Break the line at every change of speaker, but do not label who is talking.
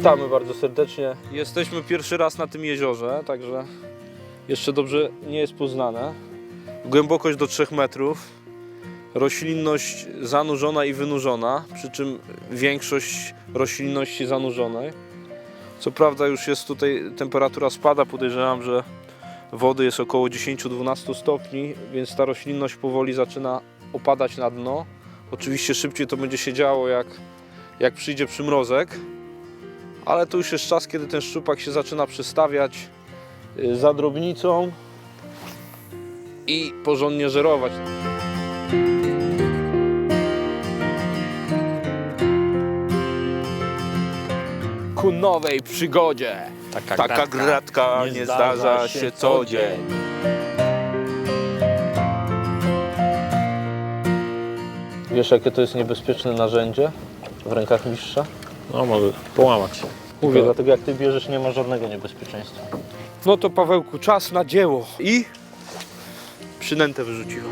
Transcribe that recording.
Witamy bardzo serdecznie. Jesteśmy pierwszy raz na tym jeziorze, także jeszcze dobrze nie jest poznane. Głębokość do 3 metrów, roślinność zanurzona i wynurzona, przy czym większość roślinności zanurzonej. Co prawda już jest tutaj, temperatura spada, podejrzewam, że wody jest około 10-12 stopni, więc ta roślinność powoli zaczyna opadać na dno. Oczywiście szybciej to będzie się działo, jak, jak przyjdzie przymrozek, ale to już jest czas, kiedy ten szczupak się zaczyna przestawiać y, za drobnicą i porządnie żerować. Ku nowej przygodzie.
Taka,
Taka gratka nie, zdarza się co dzień. Wiesz, jakie to jest niebezpieczne narzędzie w rękach mistrza?
No może połamać.
Mówię, dlatego jak ty bierzesz, nie ma żadnego niebezpieczeństwa. No to Pawełku, czas na dzieło. I przynętę wyrzuciła.